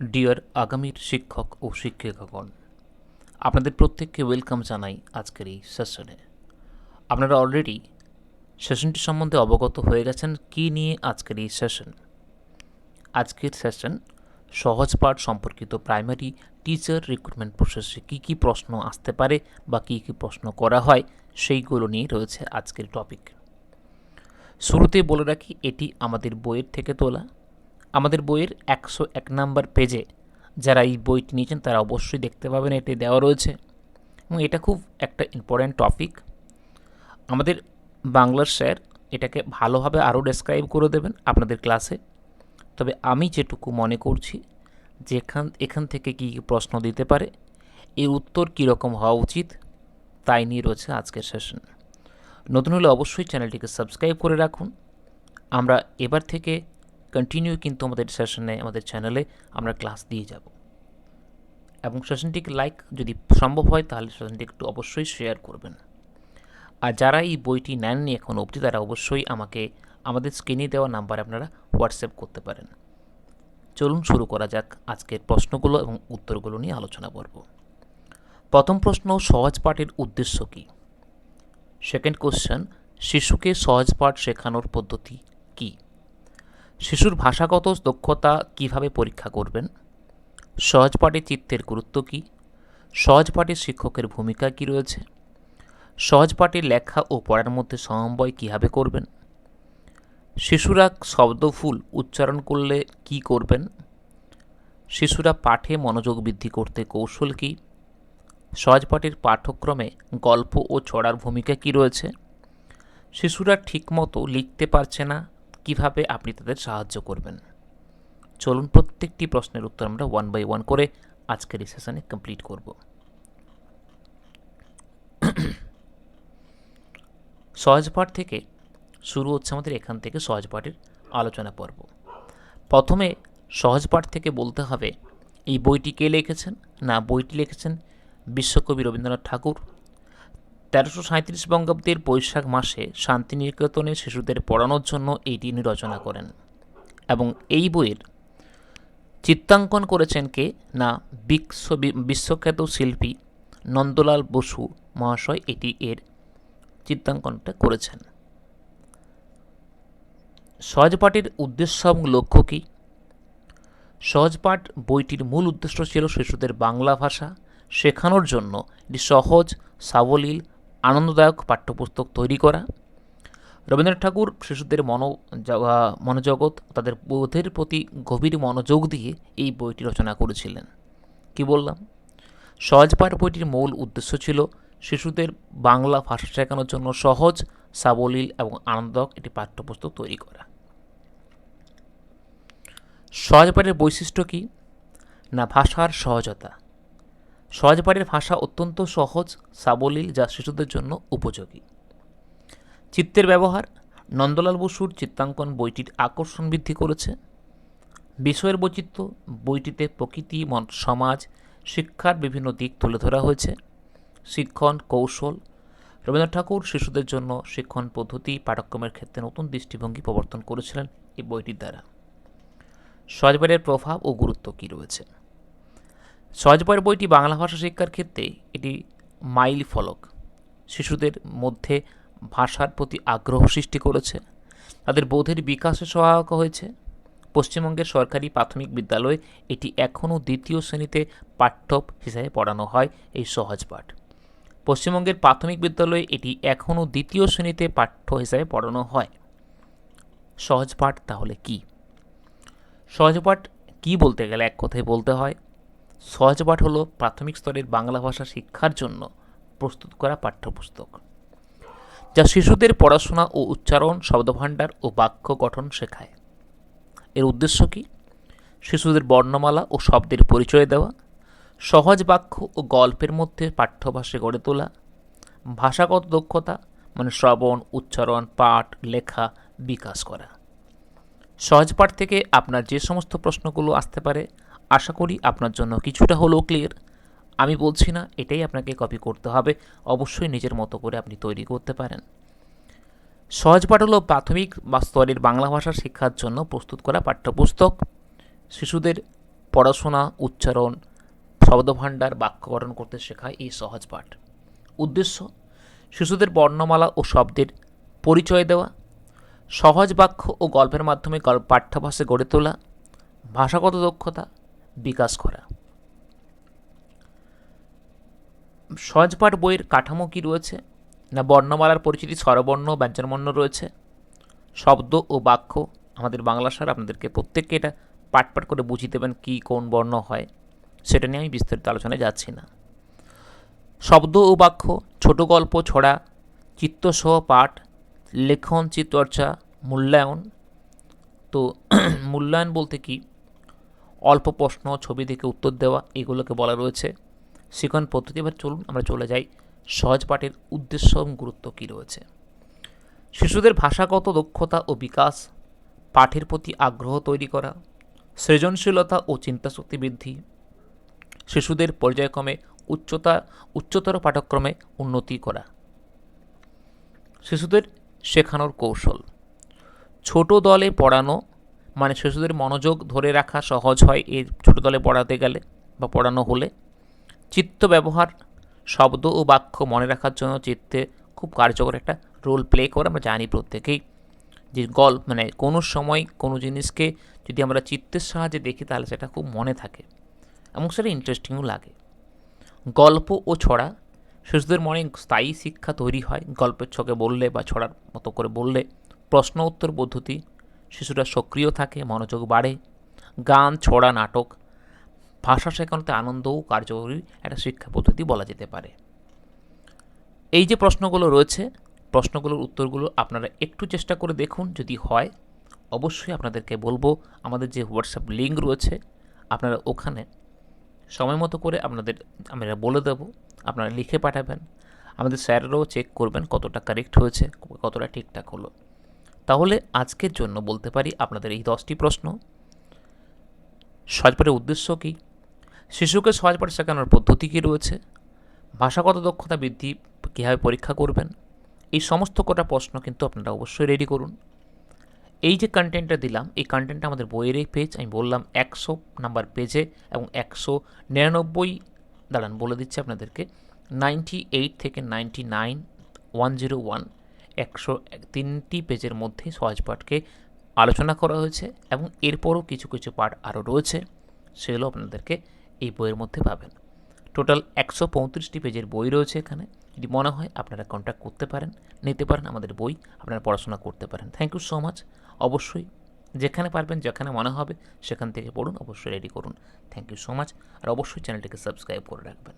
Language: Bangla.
ডিয়ার আগামীর শিক্ষক ও শিক্ষিকাগণ, আপনাদের প্রত্যেককে ওয়েলকাম জানাই আজকের এই সেশনে। আপনারা অলরেডি সেশনটি সম্বন্ধে অবগত হয়ে গেছেন কী নিয়ে আজকের এই সেশন। আজকের সেশন সহজ পাঠ সম্পর্কিত প্রাইমারি টিচার রিক্রুটমেন্ট প্রসেসে কী কী প্রশ্ন আসতে পারে বা কী কী প্রশ্ন করা হয় সেইগুলো নিয়ে রয়েছে আজকের টপিক। শুরুতে বলে রাখি, এটি আমাদের বইয়ের থেকে তোলা। আমাদের বইয়ের একশো এক নাম্বার পেজে যারা এই বইটি নিয়েছেন তারা অবশ্যই দেখতে পাবেন এটি দেওয়া রয়েছে। এবং এটা খুব একটা ইম্পর্ট্যান্ট টপিক আমাদের বাংলার স্যার এটাকে ভালোভাবে আরও ডেসক্রাইব করে দেবেন আপনাদের ক্লাসে তবে আমি যেটুকু মনে করছি যে এখান এখান থেকে কী কী প্রশ্ন দিতে পারে, এর উত্তর কীরকম হওয়া উচিত, তাই নিয়ে রয়েছে আজকের সেশন নতুন হলে অবশ্যই চ্যানেলটিকে সাবস্ক্রাইব করে রাখুন। আমরা এবার থেকে কন্টিনিউ কিন্তু আমাদের সেশনে আমাদের চ্যানেলে আমরা ক্লাস দিয়ে যাব। এবং সেশনটিকে লাইক যদি সম্ভব হয়, তাহলে সেশনটি একটু অবশ্যই শেয়ার করবেন। আর যারা এই বইটি নেননি এখন অবধি, তারা অবশ্যই আমাকে, আমাদের স্ক্রিনে দেওয়া নাম্বারে আপনারা হোয়াটসঅ্যাপ করতে পারেন। চলুন শুরু করা যাক আজকের প্রশ্নগুলো এবং উত্তরগুলো নিয়ে আলোচনা করব। প্রথম প্রশ্ন, সহজ পাঠের উদ্দেশ্য কী? সেকেন্ড কোশ্চেন শিশুকে সহজ পাঠ শেখানোর পদ্ধতি কী? শিশুর ভাষাগত দক্ষতা কীভাবে পরীক্ষা করবেন? সহজ পাঠে চিত্তের গুরুত্ব কী? সহজ পাঠে শিক্ষকের ভূমিকা কী রয়েছে? সহজ পাঠে লেখা ও পড়ার মধ্যে সমন্বয় কীভাবে করবেন? শিশুরা শব্দফুল উচ্চারণ করলে কি করবেন? শিশুরা পাঠে মনোযোগ বৃদ্ধি করতে কৌশল কী? সহজ পাঠের পাঠ্যক্রমে গল্প ও ছড়ার ভূমিকা কী রয়েছে? শিশুরা ঠিকমতো লিখতে পারছে না কীভাবে আপনি তাদের সাহায্য করবেন? চলুন প্রত্যেকটি প্রশ্নের উত্তর আমরা ওয়ান বাই ওয়ান করে আজকের এই সেশনে কমপ্লিট করব। সহজ পাঠ থেকে শুরু হচ্ছে আমাদের এখান থেকে সহজ পাঠের আলোচনা পর্ব। প্রথমে সহজ পাঠ থেকে বলতে হবে, এই বইটি কে লিখেছেন? না, বইটি লিখেছেন বিশ্বকবি রবীন্দ্রনাথ ঠাকুর। তেরোশো সাঁত্রিশ বঙ্গাব্দের বৈশাখ মাসে শান্তিনিকেতনে শিশুদের পড়ানোর জন্য এইটি তিনি রচনা করেন এবং এই বইয়ের চিত্রাঙ্কন করেছেন কে না বিশ্ব বিশ্বখ্যাত শিল্পী নন্দলাল বসু মহাশয় এটি এর চিত্রাঙ্কনটা করেছেন। সহজপাঠের উদ্দেশ্য এবং লক্ষ্য কী? সহজপাঠ বইটির মূল উদ্দেশ্য ছিল শিশুদের বাংলা ভাষা শেখানোর জন্য একটি সহজ, সাবলীল আনন্দদায়ক পাঠ্যপুস্তক তৈরি করা। রবীন্দ্রনাথ ঠাকুর শিশুদের মনো মনোজগৎ, তাদের বোধের প্রতি গভীর মনোযোগ দিয়ে এই বইটি রচনা করেছিলেন। কি বললাম? সহজপাঠ বইটির মূল উদ্দেশ্য ছিল শিশুদের বাংলা ভাষা শেখানোর জন্য সহজ, সাবলীল এবং আনন্দদায়ক একটি পাঠ্যপুস্তক তৈরি করা। সহজপাঠের বৈশিষ্ট্য কী? না ভাষার সহজতা। সহজপাঠের ভাষা অত্যন্ত সহজ, সাবলীল, যা শিশুদের জন্য উপযোগী। চিত্রের ব্যবহার, নন্দলাল বসুর চিত্রাঙ্কন বইটির আকর্ষণ বৃদ্ধি করেছে। বিষয়ের বৈচিত্র্য, বইটিতে প্রকৃতি, মন, সমাজ, শিক্ষার বিভিন্ন দিক তুলে ধরা হয়েছে। শিক্ষণ, কৌশল, রবীন্দ্রনাথ ঠাকুর শিশুদের জন্য শিক্ষণ পদ্ধতি, পাঠ্যক্রমের ক্ষেত্রে নতুন দৃষ্টিভঙ্গি প্রবর্তন করেছিলেন এই বইটির দ্বারা। সহজপাঠের প্রভাব ও গুরুত্ব কী রয়েছে? সহজপাঠ বইটি বাংলা ভাষা শিক্ষার ক্ষেত্রে এটি মাইল ফলক। শিশুদের মধ্যে ভাষার প্রতি আগ্রহ সৃষ্টি করেছে। তাদের বোধের বিকাশে সহায়ক হয়েছে। পশ্চিমবঙ্গের সরকারি প্রাথমিক বিদ্যালয়ে এটি এখনও দ্বিতীয় শ্রেণীতে পাঠ্য হিসাবে পড়ানো হয় এই সহজ পাঠ। পশ্চিমবঙ্গের প্রাথমিক বিদ্যালয়ে এটি এখনও দ্বিতীয় শ্রেণীতে পাঠ্য হিসাবে পড়ানো হয়। সহজ পাঠ তাহলে কি? সহজ পাঠ কী বলতে গেলে এক কথায় বলতে হয়? সহজ পাঠ হলো প্রাথমিক স্তরের বাংলা ভাষা শিক্ষার জন্য প্রস্তুত করা পাঠ্যপুস্তক, যা শিশুদের পড়াশোনা ও উচ্চারণ, শব্দভাণ্ডার ও বাক্য গঠন শেখায়। এর উদ্দেশ্য কী? শিশুদের বর্ণমালা ও শব্দের পরিচয় দেওয়া, সহজ বাক্য ও গল্পের মধ্যে পাঠ্যভাষে গড়ে তোলা, ভাষাগত দক্ষতা মানে শ্রবণ, উচ্চারণ, পাঠ, লেখা বিকাশ করা। সহজ পাঠ থেকে আপনার যে সমস্ত প্রশ্নগুলো আসতে পারে আশা করি আপনার জন্য কিছুটা হলেও ক্লিয়ার আমি বলছি না, এটাই আপনাকে কপি করতে হবে। অবশ্যই নিজের মতো করে আপনি তৈরি করতে পারেন। সহজ পাঠ হলো প্রাথমিক বা স্তরের বাংলা ভাষা শিক্ষার জন্য প্রস্তুত করা পাঠ্যপুস্তক। শিশুদের পড়াশোনা, উচ্চারণ, শব্দভাণ্ডার বাক্য গঠন করতে শেখায় এই সহজ পাঠ। উদ্দেশ্য, শিশুদের বর্ণমালা ও শব্দের পরিচয় দেওয়া। সহজ বাক্য ও গল্পের মাধ্যমে পাঠ্যাভাসে গড়ে তোলা। ভাষাগত দক্ষতা। বিকাশ করা সহজপাঠ বইয়ের কাঠামো কী রয়েছে? না বর্ণমালার পরিচিতি স্বরবর্ণ, ব্যঞ্জনবর্ণ রয়েছে? শব্দ ও বাক্য আমাদের বাংলা স্যার আপনাদেরকে প্রত্যেককে এটা পাঠ পাঠ করে বুঝিয়ে দেবেন কী, কোন বর্ণ হয়। সেটা নিয়ে আমি বিস্তারিত আলোচনায় যাচ্ছি না। শব্দ ও বাক্য, ছোট গল্প, ছড়া, চিত্তসহ পাঠ, লেখন, চিত্তচর্চা, মূল্যায়ন। তো মূল্যায়ন বলতে কি? অল্প প্রশ্ন, ছবি দেখে উত্তর দেওয়া, এগুলোকে বলা রয়েছে। শিখন পদ্ধতি, এবার চলুন আমরা চলে যাই। সহজ পাঠের উদ্দেশ্য এবং গুরুত্ব কী রয়েছে? শিশুদের ভাষাগত দক্ষতা ও বিকাশ, পাঠের প্রতি আগ্রহ তৈরি করা, সৃজনশীলতা ও চিন্তাশক্তি বৃদ্ধি, শিশুদের পর্যায়ক্রমে উচ্চতা, উচ্চতর পাঠক্রমে উন্নতি করা। শিশুদের শেখানোর কৌশল, ছোট দলে পড়ানো মানে শিশুদের মনোযোগ ধরে রাখা সহজ হয় এই ছোট দলে পড়াতে গেলে বা পড়ানো হলে। চিত্ত ব্যবহার, শব্দ ও বাক্য মনে রাখার জন্য চিত্তে খুব কার্যকর একটা রোল প্লে করে আমরা জানি প্রত্যেকেই। যে গল্প মানে কোনো সময় কোনো জিনিসকে যদি আমরা চিত্তের সাহায্যে দেখি তাহলে সেটা খুব মনে থাকে এবং সেটা ইন্টারেস্টিংও লাগে। গল্প ও ছড়া, শিশুদের মনে স্থায়ী শিক্ষা তৈরি হয়। গল্পের ছকে বললে বা ছড়ার মতো করে বললে প্রশ্ন উত্তর পদ্ধতি শিশুরা সক্রিয় থাকে, মনোযোগ বাড়ে, গান, ছড়া, নাটক, ভাষা শেখানোতে আনন্দও কার্যকরী একটা শিক্ষা পদ্ধতি বলা যেতে পারে। এই যে প্রশ্নগুলো রয়েছে, প্রশ্নগুলোর উত্তরগুলো আপনারা একটু চেষ্টা করে দেখুন, যদি হয়, অবশ্যই আপনাদেরকে বলব, আমাদের যে হোয়াটসঅ্যাপ লিঙ্ক রয়েছে, আপনারা ওখানে সময় মতো করে আপনাদের, আমরা বলে দেবো, আপনারা লিখে পাঠাবেন, আমাদের স্যারেরাও চেক করবেন কতটা কারেক্ট হয়েছে, কতটা ঠিকঠাক হলো। তাহলে আজকের জন্য বলতে পারি আপনাদের এই দশটি প্রশ্ন। সহজপাঠের উদ্দেশ্য কী? শিশুকে সহজপাঠ শেখানোর পদ্ধতি কী রয়েছে? ভাষাগত দক্ষতা বৃদ্ধি কীভাবে পরীক্ষা করবেন? এই সমস্ত কটা প্রশ্ন কিন্তু আপনারা অবশ্যই রেডি করুন। এই যে কন্টেন্টটা দিলাম, এই কন্টেন্টটা আমাদের বইয়ের এই পেজ আমি বললাম একশো নাম্বার পেজে এবং একশো নিরানব্বই, দাঁড়ান বলে দিচ্ছি আপনাদেরকে নাইনটি এইট থেকে ninety nine one zero one একশো তিনটি পেজের মধ্যে সহজ পাঠকে আলোচনা করা হয়েছে এবং এরপরও কিছু কিছু পাঠ আরও রয়েছে, সেগুলো আপনাদেরকে এই বইয়ের মধ্যে পাবেন। টোটাল একশো পঁয়ত্রিশটি পেজের বই রয়েছে এখানে। যদি মনে হয় আপনারা কন্ট্যাক্ট করতে পারেন, নিতে পারেন আমাদের বই, আপনারা পড়াশোনা করতে পারেন। থ্যাংক ইউ সো মাচ অবশ্যই যেখানে পারবেন, যেখানে মনে হবে, সেখান থেকে পড়ুন, অবশ্যই রেডি করুন। থ্যাংক ইউ সো মাচ আর অবশ্যই চ্যানেলটিকে সাবস্ক্রাইব করে রাখবেন।